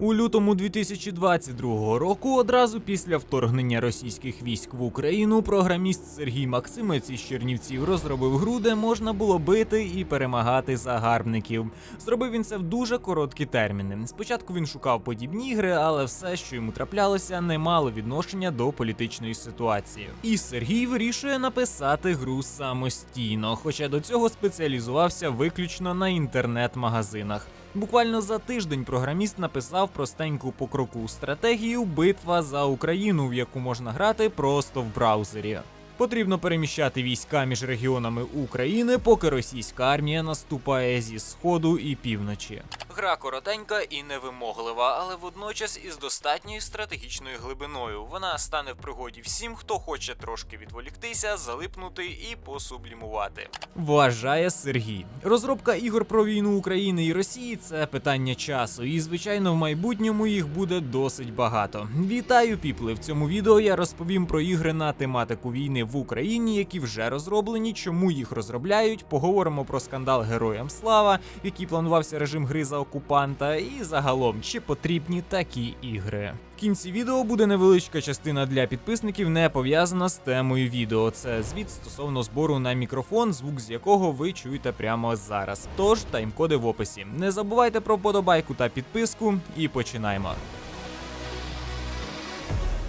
У лютому 2022 року, одразу після вторгнення російських військ в Україну, програміст Сергій Максимець із Чернівців розробив гру, де можна було бити і перемагати загарбників. Зробив він це в дуже короткі терміни. Спочатку він шукав подібні ігри, але все, що йому траплялося, не мало відношення до політичної ситуації. І Сергій вирішує написати гру самостійно, хоча до цього спеціалізувався виключно на інтернет-магазинах. Буквально за тиждень програміст написав простеньку по кроку стратегію Битва за Україну, в яку можна грати просто в браузері. Потрібно переміщати війська між регіонами України, поки російська армія наступає зі сходу і півночі. Гра коротенька і невимоглива, але водночас із достатньою стратегічною глибиною. Вона стане в пригоді всім, хто хоче трошки відволіктися, залипнути і посублімувати. Вважає Сергій. Розробка ігор про війну України і Росії це питання часу, і звичайно, в майбутньому їх буде досить багато. Вітаю, піпли! В цьому відео я розповім про ігри на тематику війни в Україні, які вже розроблені, чому їх розробляють. Поговоримо про скандал Героям Слава, в який планувався режим гри за окупанта, і загалом чи потрібні такі ігри. В кінці відео буде невеличка частина для підписників, не пов'язана з темою відео. Це звіт стосовно збору на мікрофон, звук з якого ви чуєте прямо зараз. Тож таймкоди в описі. Не забувайте про вподобайку та підписку, і починаємо.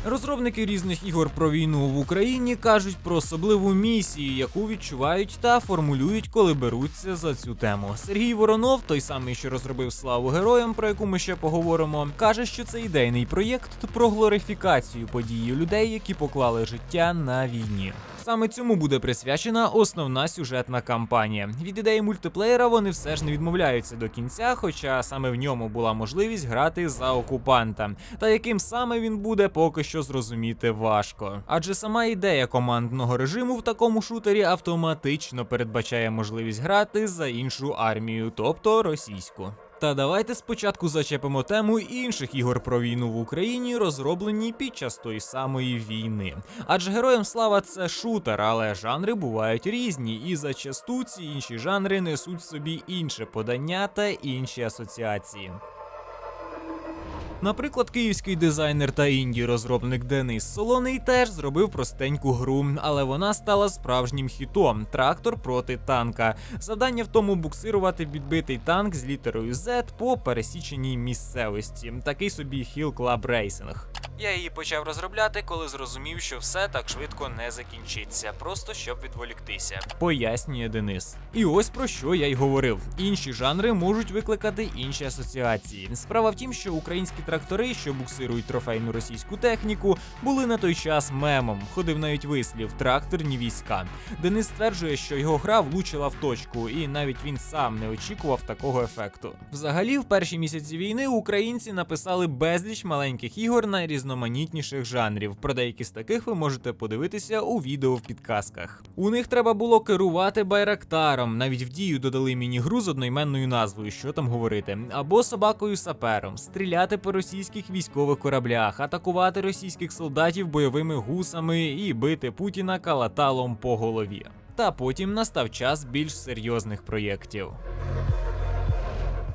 Розробники різних ігор про війну в Україні кажуть про особливу місію, яку відчувають та формулюють, коли беруться за цю тему. Сергій Воронов, той самий, що розробив славу героям, про яку ми ще поговоримо, каже, що це ідейний проєкт про глорифікацію події людей, які поклали життя на війні. Саме цьому буде присвячена основна сюжетна кампанія. Від ідеї мультиплеєра вони все ж не відмовляються до кінця, хоча саме в ньому була можливість грати за окупанта. Та яким саме він буде, поки зрозуміти важко. Адже сама ідея командного режиму в такому шутері автоматично передбачає можливість грати за іншу армію, тобто російську. Та давайте спочатку зачепимо тему інших ігор про війну в Україні, розроблені під час тої самої війни. Адже героям слава це шутер, але жанри бувають різні, і зачасту ці інші жанри несуть в собі інше подання та інші асоціації. Наприклад, київський дизайнер та інді розробник Денис Солоний теж зробив простеньку гру, але вона стала справжнім хітом трактор проти танка. Завдання в тому буксирувати відбитий танк з літерою Z по пересіченій місцевості. Такий собі Hill Club Racing. Я її почав розробляти, коли зрозумів, що все так швидко не закінчиться, просто щоб відволіктися. Пояснює Денис. І ось про що я й говорив. Інші жанри можуть викликати інші асоціації. Справа в тім, що українські трактори, що буксирують трофейну російську техніку, були на той час мемом. Ходив навіть вислів тракторні війська. Денис стверджує, що його гра влучила в точку, і навіть він сам не очікував такого ефекту. Взагалі, в перші місяці війни українці написали безліч маленьких ігор на різноманітніших жанрів. Про деякі з таких ви можете подивитися у відео в підказках. У них треба було керувати байрактаром. Навіть в дію додали міні-гру з одноіменною назвою, що там говорити, або собакою сапером, стріляти по російських військових кораблях, атакувати російських солдатів бойовими гусами і бити Путіна калаталом по голові. Та потім настав час більш серйозних проєктів.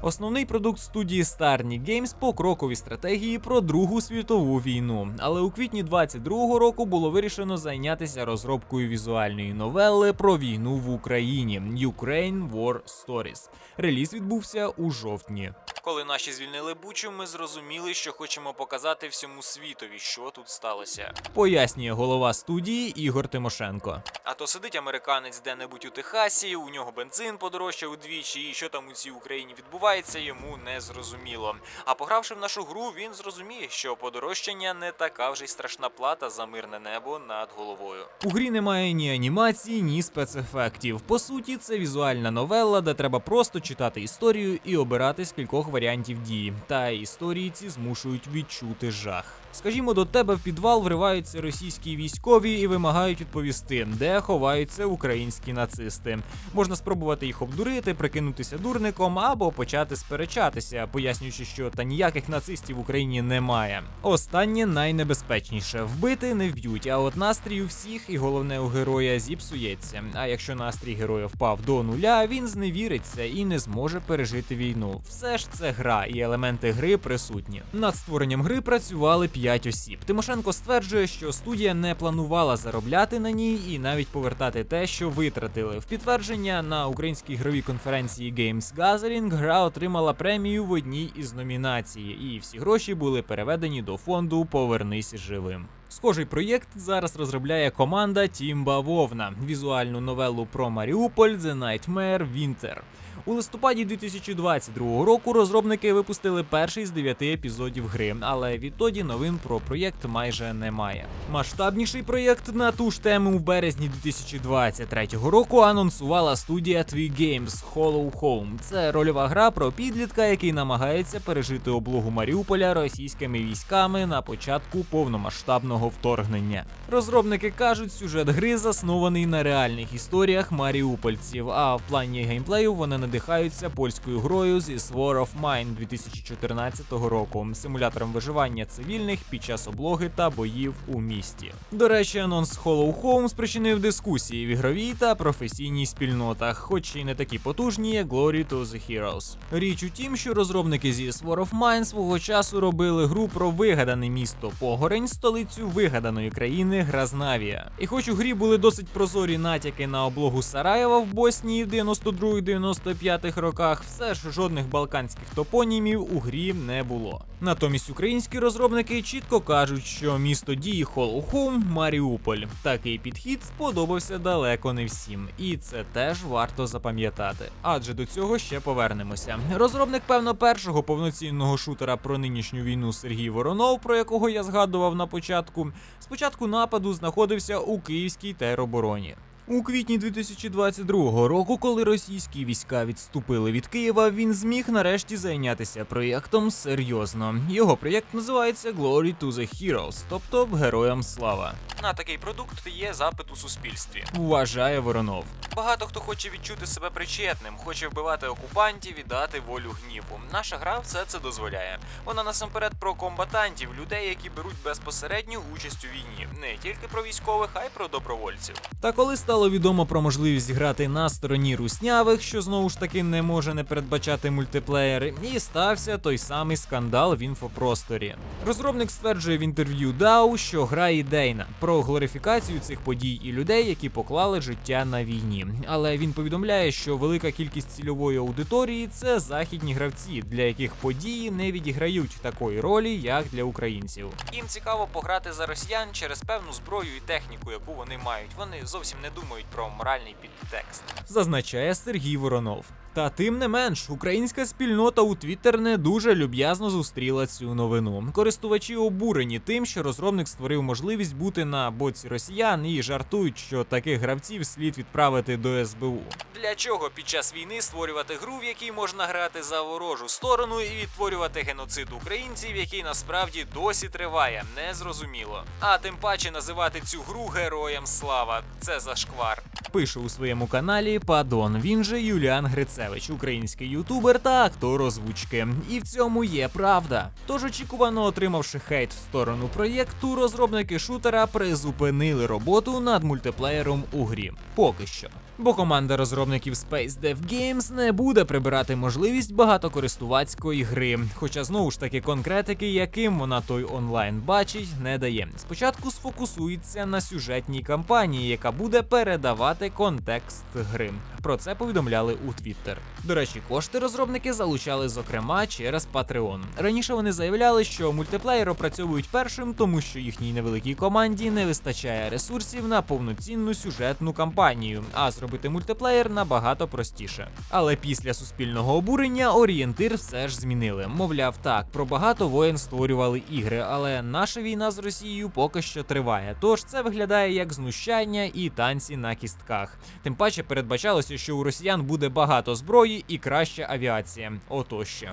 Основний продукт студії Starny Games по кроковій стратегії про Другу світову війну. Але у квітні 22-го року було вирішено зайнятися розробкою візуальної новели про війну в Україні Ukraine War Stories. Реліз відбувся у жовтні. Коли наші звільнили Бучу, ми зрозуміли, що хочемо показати всьому світові, що тут сталося. Пояснює голова студії Ігор Тимошенко. А то сидить американець де-небудь у Техасі, у нього бензин подорожчав удвічі, і що там у цій Україні відбувається, йому не зрозуміло. А погравши в нашу гру, він зрозуміє, що подорожчання не така вже й страшна плата за мирне небо над головою. У грі немає ні анімації, ні спецефектів. По суті, це візуальна новела, де треба просто читати історію і обирати з кількох варіантів дії. Та історії ці змушують відчути жах. Скажімо, до тебе в підвал вриваються російські військові і вимагають відповісти, де ховаються українські нацисти. Можна спробувати їх обдурити, прикинутися дурником або почати сперечатися, пояснюючи, що та ніяких нацистів в Україні немає. Останнє найнебезпечніше вбити не вб'ють, а от настрій у всіх, і головне у героя зіпсується. А якщо настрій героя впав до нуля, він зневіриться і не зможе пережити війну. Все ж це гра, і елементи гри присутні. Над створенням гри працювали 5 осіб. Тимошенко стверджує, що студія не планувала заробляти на ній і навіть повертати те, що витратили. В підтвердження на українській ігровій конференції Games Gathering гра отримала премію в одній із номінацій, і всі гроші були переведені до фонду Повернись живим. Схожий проєкт зараз розробляє команда Тімба Вовна, візуальну новелу про Маріуполь The Nightmare Winter. У листопаді 2022 року розробники випустили перший з дев'яти епізодів гри, але відтоді новин про проєкт майже немає. Масштабніший проєкт на ту ж тему в березні 2023 року анонсувала студія Twee Games Hollow Home. Це рольова гра про підлітка, який намагається пережити облогу Маріуполя російськими військами на початку повномасштабного вторгнення. Розробники кажуть, сюжет гри заснований на реальних історіях маріупольців. А в плані геймплею вони надихаються польською грою зі Sword of Mine 2014 року, симулятором виживання цивільних під час облоги та боїв у місті. До речі, анонс Hollow Home спричинив дискусії в ігровій та професійній спільнотах, хоч і не такі потужні, як Glory to the Heroes. Річ у тім, що розробники зі Sword of Mine свого часу робили гру про вигадане місто Погорень, столицю вигаданої країни Гразнавія. І хоч у грі були досить прозорі натяки на облогу Сараєва в Боснії в 92-95 роках, все ж жодних балканських топонімів у грі не було. Натомість українські розробники чітко кажуть, що місто дії Home – Маріуполь. Такий підхід сподобався далеко не всім, і це теж варто запам'ятати. Адже до цього ще повернемося. Розробник, певно, першого повноцінного шутера про нинішню війну Сергій Воронов, про якого я згадував на початку, спочатку нападу знаходився у Київській теробороні. У квітні 2022 року, коли російські війська відступили від Києва, він зміг нарешті зайнятися проєктом серйозно. Його проєкт називається Glory to the Heroes, тобто Героям слава. На такий продукт є запит у суспільстві. Вважає Воронов. Багато хто хоче відчути себе причетним, хоче вбивати окупантів і дати волю гніву. Наша гра все це дозволяє. Вона насамперед про комбатантів, людей, які беруть безпосередню участь у війні, не тільки про військових, а й про добровольців. Та коли стало відомо про можливість грати на стороні руснявих, що знову ж таки не може не передбачати мультиплеєри, і стався той самий скандал в інфопросторі. Розробник стверджує в інтерв'ю DAO, що гра ідейна про глорифікацію цих подій і людей, які поклали життя на війні. Але він повідомляє, що велика кількість цільової аудиторії це західні гравці, для яких події не відіграють такої ролі, як для українців. Їм цікаво пограти за росіян через певну зброю і техніку, яку вони мають. Вони зовсім не думають про моральний підтекст, зазначає Сергій Воронов. Та тим не менш, українська спільнота у Твіттер не дуже люб'язно зустріла цю новину. Користувачі обурені тим, що розробник створив можливість бути на боці росіян і жартують, що таких гравців слід відправити до СБУ. Для чого під час війни створювати гру, в якій можна грати за ворожу сторону, і відтворювати геноцид українців, який насправді досі триває, незрозуміло. А тим паче називати цю гру героям слава. Це зашквар. Пише у своєму каналі Падон. Він же Юліан Грицевич, український ютубер та актор озвучки. І в цьому є правда. Тож, очікувано отримавши хейт в сторону проєкту, розробники шутера призупинили роботу над мультиплеєром у грі. Поки що. Бо команда розробників Space Dev Games не буде прибирати можливість багатокористувацької гри. Хоча знову ж таки конкретики, яким вона той онлайн бачить, не дає. Спочатку сфокусується на сюжетній кампанії, яка буде передавати контекст гри. Про це повідомляли у Twitter. До речі, кошти розробники залучали зокрема через Patreon. Раніше вони заявляли, що мультиплеєр опрацьовують першим, тому що їхній невеликій команді не вистачає ресурсів на повноцінну сюжетну кампанію, а зробити мультиплеєр набагато простіше. Але після суспільного обурення орієнтир все ж змінили. Мовляв, так, про багато воєн створювали ігри, але наша війна з Росією поки що триває. Тож це виглядає як знущання і танці на кістках. Тим паче передбачалося, що у росіян буде багато зброї і краща авіація. Ото ще.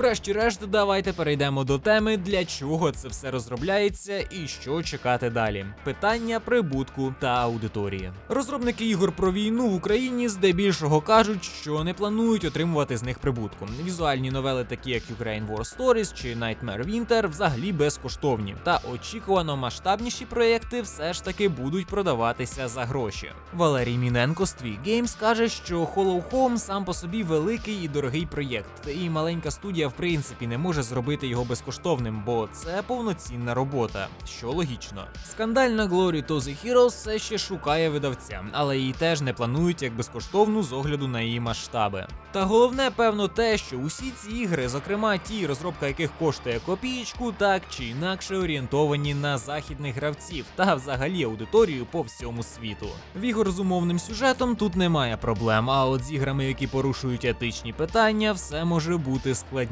Врешті-решт, давайте перейдемо до теми, для чого це все розробляється і що чекати далі. Питання прибутку та аудиторії. Розробники ігор про війну в Україні здебільшого кажуть, що не планують отримувати з них прибутку. Візуальні новели, такі як Ukraine War Stories чи Nightmare Winter, взагалі безкоштовні. Та очікувано масштабніші проекти все ж таки будуть продаватися за гроші. Валерій Міненко з Twig Games каже, що Hollow Home сам по собі великий і дорогий проєкт, і маленька студія в принципі не може зробити його безкоштовним, бо це повноцінна робота, що логічно. Скандальна Glory to the Heroes все ще шукає видавця, але її теж не планують як безкоштовну з огляду на її масштаби. Та головне, певно, те, що усі ці ігри, зокрема ті, розробка яких коштує копієчку, так чи інакше орієнтовані на західних гравців та взагалі аудиторію по всьому світу. В ігор з умовним сюжетом тут немає проблем, а от з іграми, які порушують етичні питання, все може бути складніше.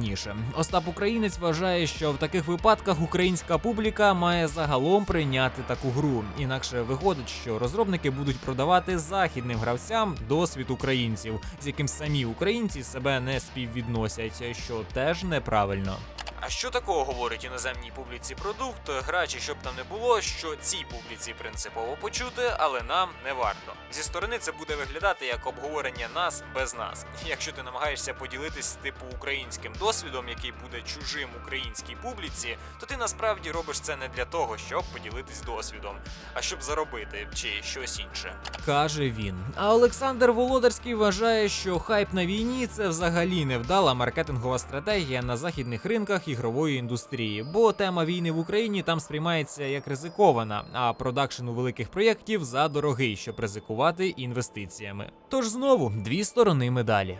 Остап Українець вважає, що в таких випадках українська публіка має загалом прийняти таку гру. Інакше виходить, що розробники будуть продавати західним гравцям досвід українців, з яким самі українці себе не співвідносять, що теж неправильно. А що такого говорить іноземній публіці продукт, грачі, щоб там не було, що цій публіці принципово почути, але нам не варто. Зі сторони це буде виглядати як обговорення нас без нас. Якщо ти намагаєшся поділитись типу українським досвідом, який буде чужим українській публіці, то ти насправді робиш це не для того, щоб поділитись досвідом, а щоб заробити чи щось інше. каже він. А Олександр Володарський вважає, що хайп на війні це взагалі невдала маркетингова стратегія на західних ринках ігрової індустрії, бо тема війни в Україні там сприймається як ризикована, а продакшн у великих проєктів задорогий, щоб ризикувати інвестиціями. Тож знову дві сторони медалі.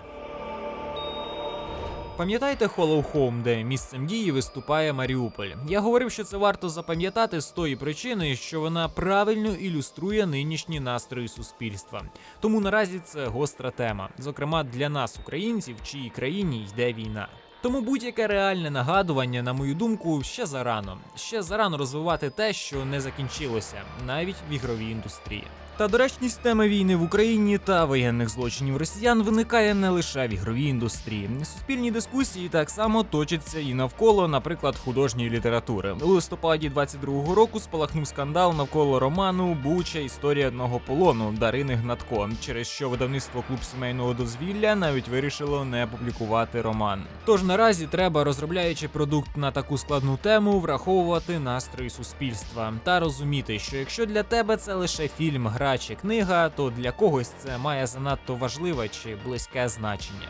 Пам'ятаєте Hollow Home, де місцем дії виступає Маріуполь? Я говорив, що це варто запам'ятати з тої причини, що вона правильно ілюструє нинішні настрої суспільства. Тому наразі це гостра тема, зокрема для нас, українців, чиїй країні йде війна. Тому будь-яке реальне нагадування, на мою думку, ще зарано. Ще зарано розвивати те, що не закінчилося, навіть в ігровій індустрії. Та доречність теми війни в Україні та воєнних злочинів росіян виникає не лише в ігровій індустрії. Суспільні дискусії так само точаться і навколо, наприклад, художньої літератури. У листопаді 22-го року спалахнув скандал навколо роману Буча історія одного полону Дарини Гнатко, через що видавництво клуб сімейного дозвілля навіть вирішило не публікувати роман. Тож наразі треба, розробляючи продукт на таку складну тему, враховувати настрої суспільства та розуміти, що якщо для тебе це лише фільм, гра чи книга, то для когось це має занадто важливе чи близьке значення.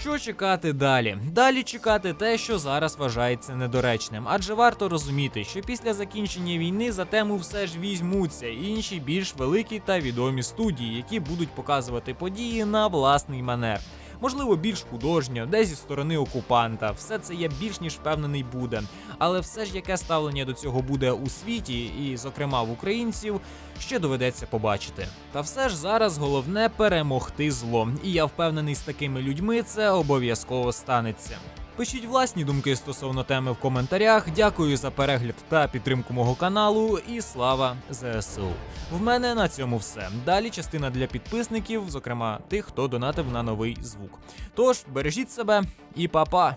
Що чекати далі? Далі чекати те, що зараз вважається недоречним, адже варто розуміти, що після закінчення війни за тему все ж візьмуться інші більш великі та відомі студії, які будуть показувати події на власний манер. Можливо, більш художньо, десь зі сторони окупанта. Все це я більш ніж впевнений буде. Але все ж яке ставлення до цього буде у світі, і, зокрема, в українців, ще доведеться побачити. Та все ж зараз головне перемогти зло. І я впевнений, з такими людьми це обов'язково станеться. Пишіть власні думки стосовно теми в коментарях. Дякую за перегляд та підтримку мого каналу. І слава ЗСУ. В мене на цьому все. Далі частина для підписників, зокрема тих, хто донатив на новий звук. Тож бережіть себе і па-па!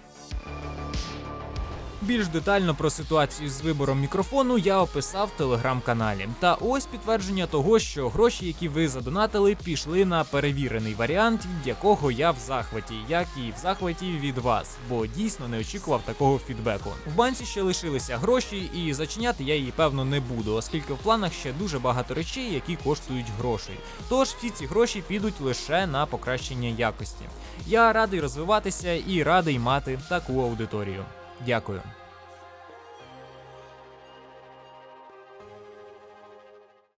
Більш детально про ситуацію з вибором мікрофону я описав в телеграм-каналі. Та ось підтвердження того, що гроші, які ви задонатили, пішли на перевірений варіант, від якого я в захваті, як і в захваті від вас, бо дійсно не очікував такого фідбеку. В банці ще лишилися гроші, і зачиняти я її певно не буду, оскільки в планах ще дуже багато речей, які коштують грошей. Тож всі ці гроші підуть лише на покращення якості. Я радий розвиватися і радий мати таку аудиторію. Дякую.